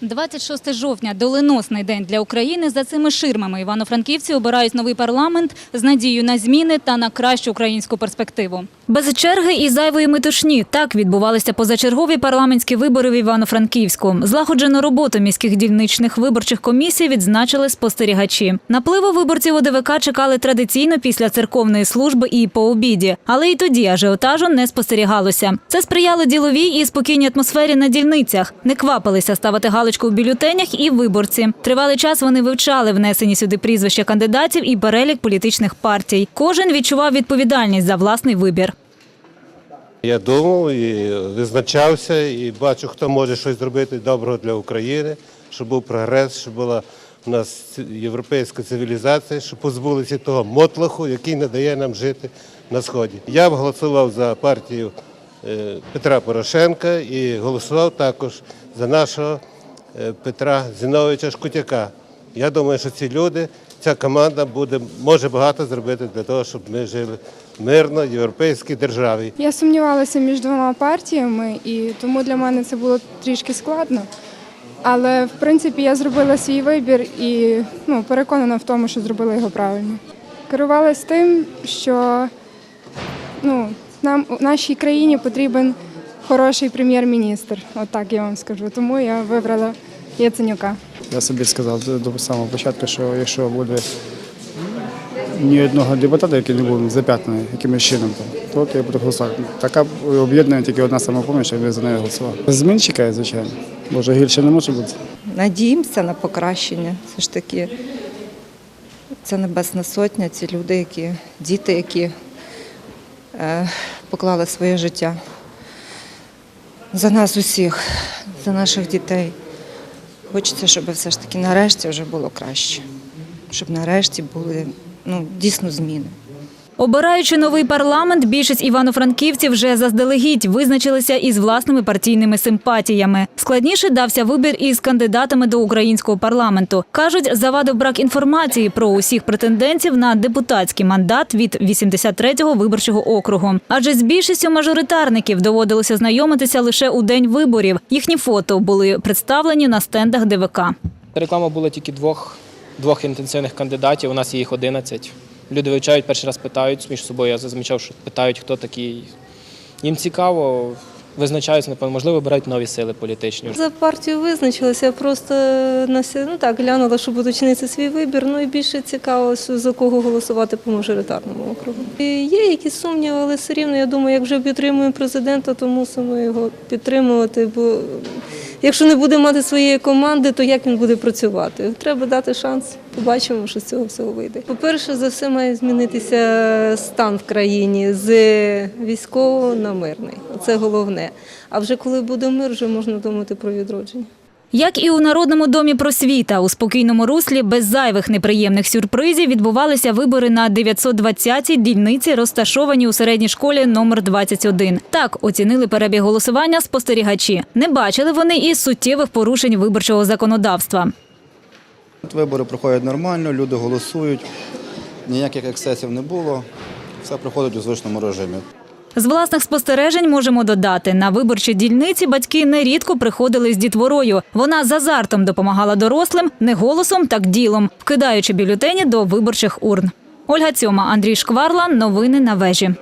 26 жовтня – доленосний день для України. За цими ширмами івано-франківці обирають новий парламент з надією на зміни та на кращу українську перспективу. Без черги і зайвої метушні так відбувалися позачергові парламентські вибори в Івано-Франківську. Злагоджену роботу міських дільничних виборчих комісій відзначили спостерігачі. Напливу виборців ОДВК чекали традиційно після церковної служби і по обіді, але і тоді ажіотажу не спостерігалося. Це сприяло діловій і спокійній атмосфері на дільницях. Не квапилися ставити галочку в бюлетенях і виборці. Тривалий час вони вивчали внесені сюди прізвища кандидатів і перелік політичних партій. Кожен відчував відповідальність за власний вибір. Я думав і визначався, і бачу, хто може щось зробити доброго для України, щоб був прогрес, щоб була у нас європейська цивілізація, щоб позбулися того мотлаху, який не дає нам жити на сході. Я б голосував за партію е, Петра Порошенка і голосував також за нашого е, Петра Зіновича Шкутяка. Я думаю, що ці люди, ця команда буде може багато зробити для того, щоб ми жили мирно в європейській державі. Я сумнівалася між двома партіями, і тому для мене це було трішки складно. Але в принципі я зробила свій вибір і ну, переконана в тому, що зробила його правильно. Керувалась тим, що ну, нам у нашій країні потрібен хороший прем'єр-міністр. Отак я вам скажу. Тому я вибрала Яценюка. Я собі сказав до- самого початку, що якщо буде ні одного депутата, який не був зап'ятаний якимось чином, то, то я буду голосувати. Така об'єднана тільки одна самопоміч, я за нею голосував. Змін чекає, звичайно. Може гірше не може бути. Надіємося на покращення. Все ж таки, це Небесна Сотня, ці люди, які, діти, які е, поклали своє життя за нас усіх, за наших дітей. Хочеться, щоб все ж таки нарешті вже було краще, щоб нарешті були ну, дійсно зміни. Обираючи новий парламент, більшість івано-франківців вже заздалегідь визначилися із власними партійними симпатіями. Складніше дався вибір із кандидатами до українського парламенту. Кажуть, завадив брак інформації про усіх претендентів на депутатський мандат від 83-го виборчого округу. Адже з більшістю мажоритарників доводилося знайомитися лише у день виборів. Їхні фото були представлені на стендах ДВК. Реклама була тільки двох, двох інтенсивних кандидатів. У нас є їх 11. Люди вивчають, перший раз питають між собою. Я замічав, що питають, хто такий. Їм цікаво, визначаються, напевно, можливо, обирають нові сили політичні. За партію визначилася, я просто ся- ну так глянула, щоб уточнити свій вибір. Ну і більше цікаво, за кого голосувати по мажоритарному округу. І є якісь сумніви, але все рівно я думаю, як вже підтримуємо президента, то мусимо його підтримувати. Бо якщо не буде мати своєї команди, то як він буде працювати? Треба дати шанс. Побачимо, що з цього всього вийде. По-перше, за все має змінитися стан в країні з військового на мирний. Це головне. А вже коли буде мир, вже можна думати про відродження. Як і у Народному домі просвіта, у спокійному руслі без зайвих неприємних сюрпризів відбувалися вибори на 920-й дільниці, розташовані у середній школі номер 21. Так оцінили перебіг голосування спостерігачі. Не бачили вони і суттєвих порушень виборчого законодавства. Вибори проходять нормально, люди голосують, ніяких ексцесів не було, все проходить у звичному режимі. З власних спостережень можемо додати, на виборчі дільниці батьки нерідко приходили з дітворою. Вона з азартом допомагала дорослим, не голосом, так ділом, вкидаючи бюлетені до виборчих урн. Ольга Цьома, Андрій Шкварла. Новини на вежі.